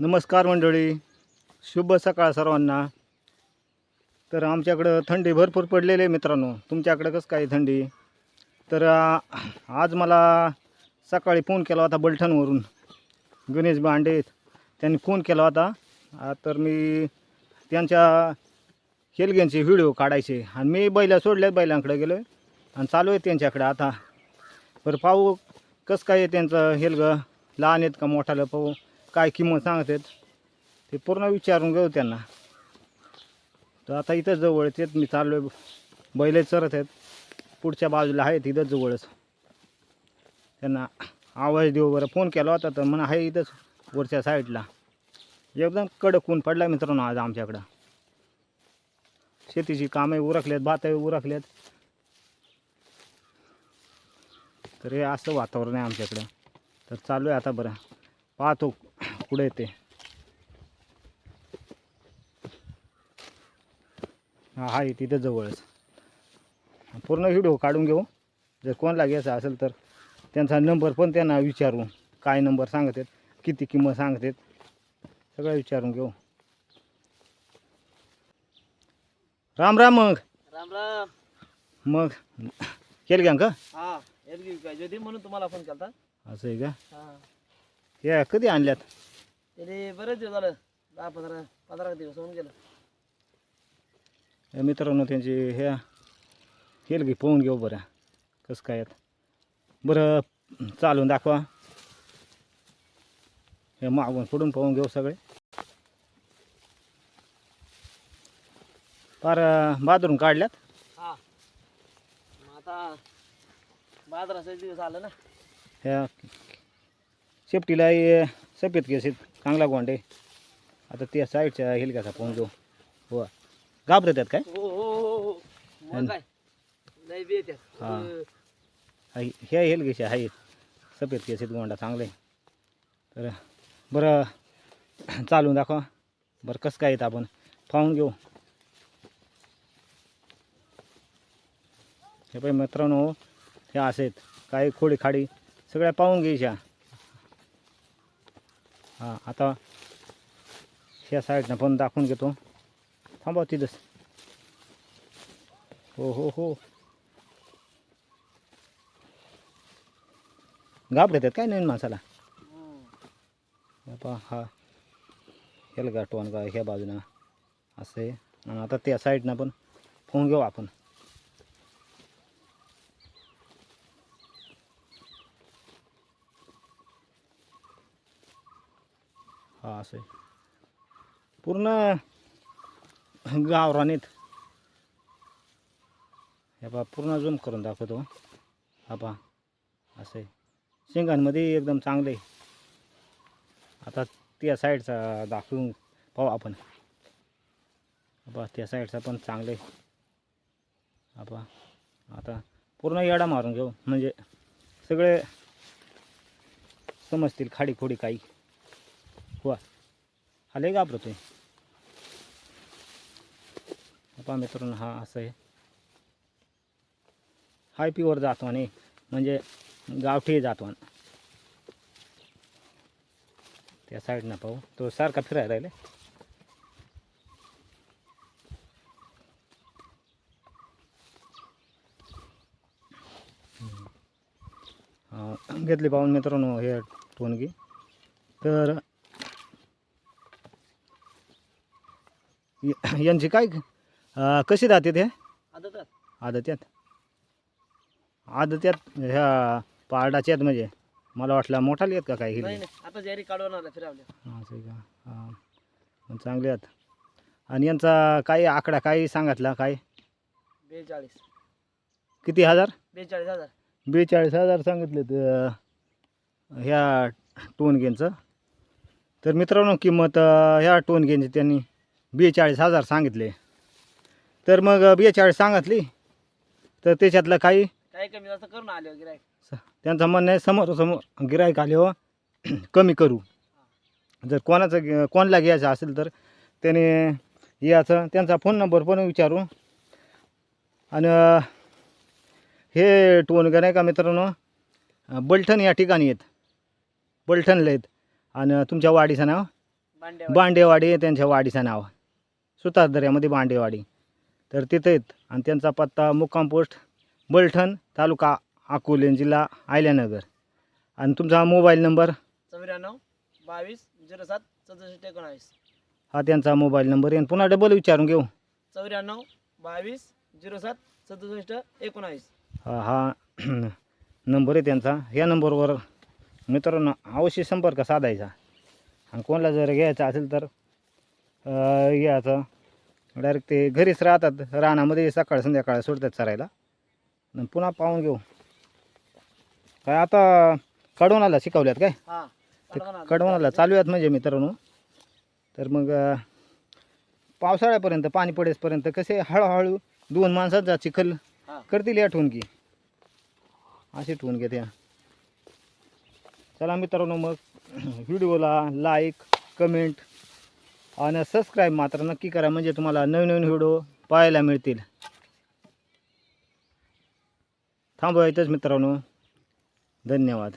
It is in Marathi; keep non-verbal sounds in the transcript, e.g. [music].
नमस्कार मंडळी. शुभ सकाळ सर्वांना. तर आमच्याकडं थंडी भरपूर पडलेली आहे मित्रांनो. तुमच्याकडं कसं काय थंडी? तर आज मला सकाळी फोन केला होता बलठणवरून गणेश बांडे त्यांनी फोन केला होता. तर मी त्यांच्या हेलग्यांचे व्हिडिओ काढायचे. आणि मी बैला सोडल्यात बैलांकडे गेलो आणि चालू आहे त्यांच्याकडे आता. बरं पाहू कसं काय आहे त्यांचं हेलगं. लहान आहेत का मोठालं पाहू. काय किंमत सांगत आहेत ते पूर्ण विचारून घेऊ त्यांना. तर आता इथं जवळच आहेत मी चाललो आहे बैले चरत आहेत. पुढच्या बाजूला आहेत इथं जवळच. त्यांना आवाज देऊ बरं. फोन केला होता तर म्हणा आहे इथंच वरच्या साईडला. एकदम कडक ऊन पडला मित्रांनो आज आमच्याकडं. शेतीची कामे उरकल्यात भातही उरकल्यात. तर हे असं वातावरण आहे आमच्याकडं. तर चालू आहे आता बरं. पाहतो. कुठे येते. हा आहे तिथं जवळच. पूर्ण व्हिडिओ काढून घेऊ. जर कोणाला घ्यायचा असेल तर त्यांचा नंबर पण त्यांना विचारू काय नंबर सांगत आहेत किती किंमत सांगत आहेत सगळं विचारून घेऊ. राम राम मग. राम राम. मग केलं का का हा म्हणून तुम्हाला फोन केला असं आहे का? हा. हे कधी आणल्यात? त्याने बरेच दिवस झालं. दहा पंधरा पंधरा दिवस होऊन गेलं. हे मित्रांनो त्यांची हे हेल घे पाहून घेऊ बरं. कसं काय आहेत बरं चालून दाखवा. हे मागून पुढून पाहून घेऊ सगळे. फार बाथरूम काढल्यात. हा. मग आता बाजाराचा दिवस आलं ना. ह्या शेपटीला सफेद केस आहेत. चांगला गोंडे आता त्या साईडच्या हेलग्याचा पाहून घेऊ हो. घाबरत आहेत काय? हो हो हो हो. हा. ह्या हेलगेचे आहेत सफेद केस आहेत गोंडा चांगले तर बरं चालून दाखवा. बरं कसं काय येतं आपण? पाहून घेऊ. हे पाय मित्रांनो हे असे आहेत. काही खोडी खाडी सगळ्या पाहून घ्यायच्या हां आता ह्या साईडनं पण दाखवून घेतो. थांबा तिथंच. हो हो हो. घाबरतात काय नवीन माणसाला? बापा पहा हा. ह्याला गाठवण का ह्या बाजूनं असं आहे. आणि आता त्या साईडनं पण फोन घेऊ आपण. हा असं आहे पूर्ण गावरानीत हे पहा पूर्ण झूम करून दाखवतो. हा पहा असं आहे शेंगांमध्ये एकदम चांगले आता त्या साईडचा दाखवून पाहू आपण. बा त्या साईडचा पण चांगले आपा आता पूर्ण येडा मारून घेऊ. म्हणजे सगळे समजतील खाडी खोडी काही. हुआ। हा लय घाबरतोय पहा मित्रांनो हा असं आहे हाय प्युअर आणि म्हणजे गावठी जातवान त्या साईडनं पाहू। तो सारखा फिरायला राहिले। घेतली पाहून मित्रांनो हे टोनगी। तर य- यांची काय अं, कशी राहते ते? आता तर आदत्यात. आदत्यात ह्या पारडाच्यात म्हणजे. मला वाटलं मोठा आहेत का काय नाही हिरवी? नाही आता जारी काढवणार आहे फिरावल्या. हा, असं आहे का? हां. पण चांगले आहेत. आणि यांचा काही आकडा काही सांगितला काय? बेचाळीस. किती हजार? बेचाळीस हजार. बेचाळीस हजार सांगितले तर ह्या टोनगेंचं तर मित्रांनो किंमत अं, ह्या टोनगेंची त्यांनी बेचाळीस हजार सांगितले. तर मग बेचाळीस सांगितली. तर त्याच्यातलं काही काही कमी जास्त करून आले हो गिरायक त्यांचं म्हणणं आहे समोर समोर गिराईक आले हो. [clears throat] कमी करू. जर कोणाचं कोणाला घ्यायचं असेल तर त्याने याचं त्यांचा फोन नंबर पण विचारू. आणि हे टोनगा नाही का मित्रांनो? बलठण या ठिकाणी आहेत. बलठणला आहेत. आणि तुमच्या वाडीचं नाव? बांडेवाडी. त्यांच्या वाडीचं नाव. सुतार दर्यामध्ये बांडेवाडी. तर तिथे आहेत आणि त्यांचा पत्ता मुक्काम पोस्ट बलठण तालुका अकोले जिल्हा आयल्यानगर आणि तुमचा मोबाईल नंबर? चौऱ्याण्णव बावीस झिरो सात सदुसष्ट एकोणावीस. हा त्यांचा मोबाईल नंबर आहे. आणि पुन्हा डबल विचारून घेऊ. चौऱ्याण्णव बावीस झिरो सात सदुसष्ट एकोणावीस. हा हा [clears throat] नंबर आहे त्यांचा. या नंबरवर मित्रांनो अवश्य संपर्क साधायचा. आणि कोणाला जर घ्यायचं असेल तर घ्यायचं. डायरेक्ट ते घरीच राहतात रानामध्ये सकाळ संध्याकाळ सोडतात चरायला. आणि पुन्हा पाहून घेऊ. काय आता कडवणाला शिकवल्यात काय? हा ते कडवणाला. चालू आहेत म्हणजे मित्रांनो तर मग पावसाळ्यापर्यंत पाणी पडेसपर्यंत कसे हळूहळू दोन माणसाचा चिखल. करतील या ठेवून की असे ठेवून घेते. चला मित्रांनो मग व्हिडिओला लाईक कमेंट आणि सबस्क्राईब मात्र नक्की करा म्हणजे तुम्हाला नवीन नवीन व्हिडिओ पाहायला मिळतील. थांबवायचंच मित्रांनो. धन्यवाद.